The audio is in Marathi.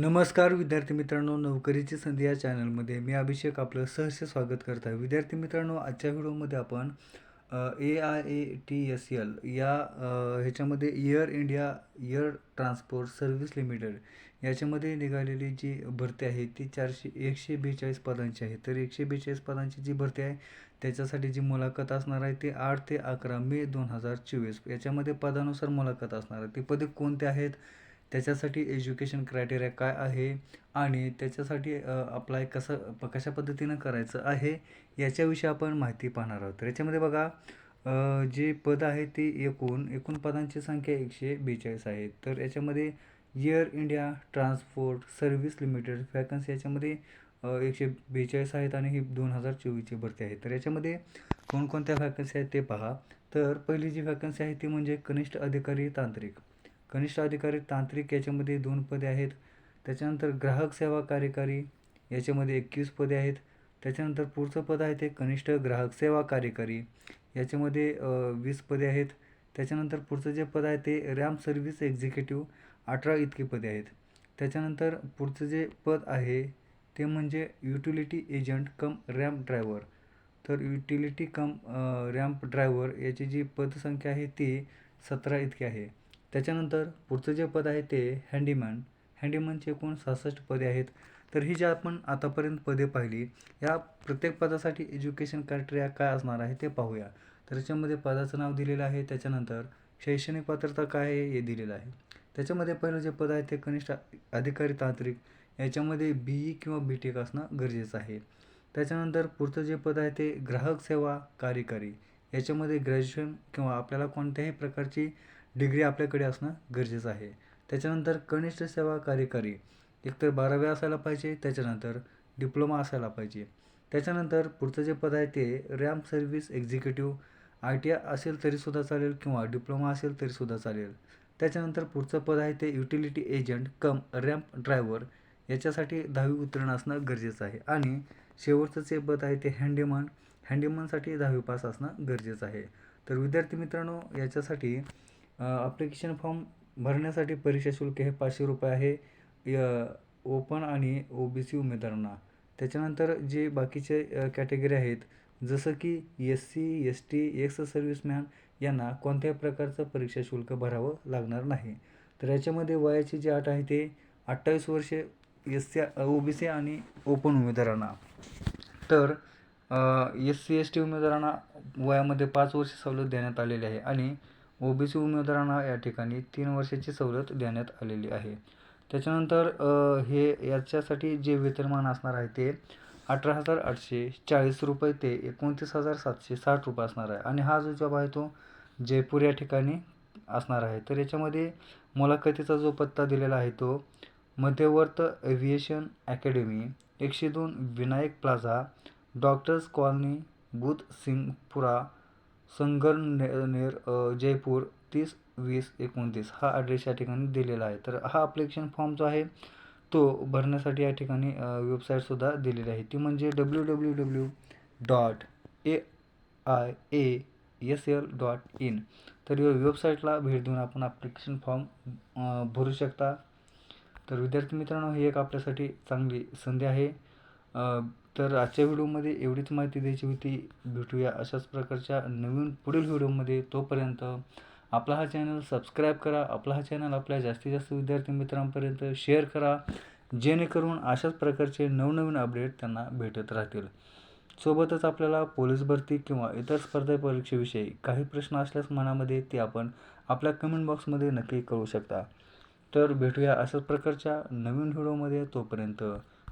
नमस्कार विद्यार्थी मित्रांनो नोकरीची संधी या चॅनलमध्ये मी अभिषेक आपलं सहर्ष स्वागत करत आहे. विद्यार्थी मित्रांनो आजच्या व्हिडिओमध्ये आपण A I A T S L या ह्याच्यामध्ये air India air transport service limited याच्यामध्ये निघालेली जी भरती आहे ती चारशे एकशे बेचाळीस पदांची आहे. तर एकशे बेचाळीस पदांची जी भरती आहे त्याच्यासाठी जी मुलाखत असणार आहे ती आठ ते अकरा मे दोन हजार चोवीस. याच्यामध्ये पदानुसार मुलाखत असणार आहे. ती पदे कोणते आहेत? त्याच्यासाठी एज्युकेशन क्रायटेरिया काय आहे? आणि त्याच्यासाठी अप्लाय कसं प कशा पद्धतीनं करायचं आहे? याच्याविषयी आपण माहिती पाहणार आहोत. तर याच्यामध्ये बघा जे पद आहे ते एकूण एकूण पदांची संख्या एकशे बेचाळीस आहे. तर याच्यामध्ये air India transport service limited vacancy याच्यामध्ये एकशे बेचाळीस आहेत आणि ही दोन हजार चोवीसची भरती आहे. तर याच्यामध्ये कोणकोणत्या वॅकन्सी आहेत ते पहा. तर पहिली जी व्हॅकन्सी आहे ती म्हणजे कनिष्ठ अधिकारी तांत्रिक. कनिष्ठ अधिकारी तांत्रिक याच्यामध्ये दोन पदे आहेत. त्याच्यानंतर ग्राहक सेवा कार्यकारी याच्यामध्ये एकवीस पदे आहेत. त्याच्यानंतर पुढचं पद आहे ते कनिष्ठ ग्राहक सेवा कार्यकारी याच्यामध्ये वीस पदे आहेत. त्याच्यानंतर पुढचं जे पद आहे ते रॅम सर्व्हिस एक्झिक्युटिव्ह अठरा इतकी पदे आहेत. त्याच्यानंतर पुढचं जे पद आहे ते म्हणजे utility agent cum ramp driver. तर युटिलिटी कम रॅम्प ड्रायव्हर याची जी पदसंख्या आहे ती सतरा इतकी आहे. त्याच्यानंतर पुढचं जे पद आहे ते हँडीमॅन हँडीमॅनचे एकूण सहासष्ट पदे आहेत. तर ही जी आपण आतापर्यंत पदे पाहिली या प्रत्येक पदासाठी एज्युकेशन क्रायटेरिया काय असणार आहे ते पाहूया. तर याच्यामध्ये पदाचं नाव दिलेलं आहे. त्याच्यानंतर शैक्षणिक पात्रता काय आहे हे दिलेलं आहे. त्याच्यामध्ये पहिलं जे पद आहे ते कनिष्ठ अधिकारी तांत्रिक. याच्यामध्ये बी ई किंवा बी टेक असणं गरजेचं आहे. त्याच्यानंतर पुढचं जे पद आहे ते ग्राहक सेवा कार्यकारी. याच्यामध्ये ग्रॅज्युएशन किंवा आपल्याला कोणत्याही प्रकारची डिग्री आपल्याकडे असणं गरजेचं आहे. त्याच्यानंतर कनिष्ठ सेवा कार्यकारी एकतर बारावे असायला पाहिजे त्याच्यानंतर डिप्लोमा असायला पाहिजे. त्याच्यानंतर पुढचं जे पद आहे ते ramp service executive I T I असेल तरीसुद्धा चालेल किंवा डिप्लोमा असेल तरीसुद्धा चालेल. त्याच्यानंतर पुढचं पद आहे ते utility agent cum ramp driver याच्यासाठी दहावी उत्तीर्ण असणं गरजेचं आहे. आणि शेवटचं जे पद आहे ते हँडीमन हँडीमनसाठी दहावी पास असणं गरजेचं आहे. तर विद्यार्थी मित्रांनो याच्यासाठी ॲप्लिकेशन फॉर्म भरण्यासाठी परीक्षा शुल्क हे पाचशे रुपये आहे. य ओपन आणि ओ बी सी उमेदवारांना. त्याच्यानंतर जे बाकीचे कॅटेगरी आहेत जसं की S C S T ex serviceman यांना कोणत्याही प्रकारचं परीक्षा शुल्क भरावं लागणार नाही. तर याच्यामध्ये वयाची जी अट आहे ते अठ्ठावीस वर्षे S C O B C आणि ओपन उमेदवारांना. तर एस सी एस टी उमेदवारांना वयामध्ये पाच वर्ष सवलत देण्यात आलेली आहे. आणि ओ बी सी उमेदवारांना या ठिकाणी तीन वर्षाची सवलत देण्यात आलेली आहे. त्याच्यानंतर हे याच्यासाठी जे वेतनमान असणार आहे ते अठरा हजार आठशे चाळीस रुपये ते एकोणतीस हजार सातशे साठ रुपये असणार आहे. आणि हा जो जॉब आहे तो जयपूर या ठिकाणी असणार आहे. तर याच्यामध्ये मुलाखतीचा जो पत्ता दिलेला आहे तो मध्यवर्त एव्हिएशन अकॅडमी एकशे दोन Vinayak plaza doctors colony Budh Singpura Sangamner Jaipur तीस वीस एकोणतीस हा ॲड्रेस या ठिकाणी दिलेला आहे. तर हा अप्लिकेशन फॉर्म जो आहे तो भरण्यासाठी या ठिकाणी वेबसाईटसुद्धा दिलेली आहे. ती म्हणजे W W W dot A I A S L dot in तर या वेबसाईटला भेट देऊन आपण ॲप्लिकेशन फॉर्म भरू शकता. तर विद्यार्थी मित्रांनो ही एक आपल्यासाठी चांगली संधी आहे. तर आजच्या व्हिडिओमध्ये एवढीच माहिती द्यायची होती. भेटूया अशाच प्रकारच्या नवीन पुढील व्हिडिओमध्ये. तोपर्यंत आपला हा चॅनल सबस्क्राईब करा. आपला हा चॅनल आपल्या जास्तीत जास्त विद्यार्थी मित्रांपर्यंत शेअर करा. जेणेकरून अशाच प्रकारचे नवनवीन अपडेट त्यांना भेटत राहतील. सोबतच आपल्याला पोलीस भरती किंवा इतर स्पर्धा परीक्षेविषयी काही प्रश्न असल्यास मनामध्ये ते आपण आपल्या कमेंट बॉक्समध्ये नक्की कळू शकता. तर भेटूया अशाच प्रकारच्या नवीन व्हिडिओमध्ये. तोपर्यंत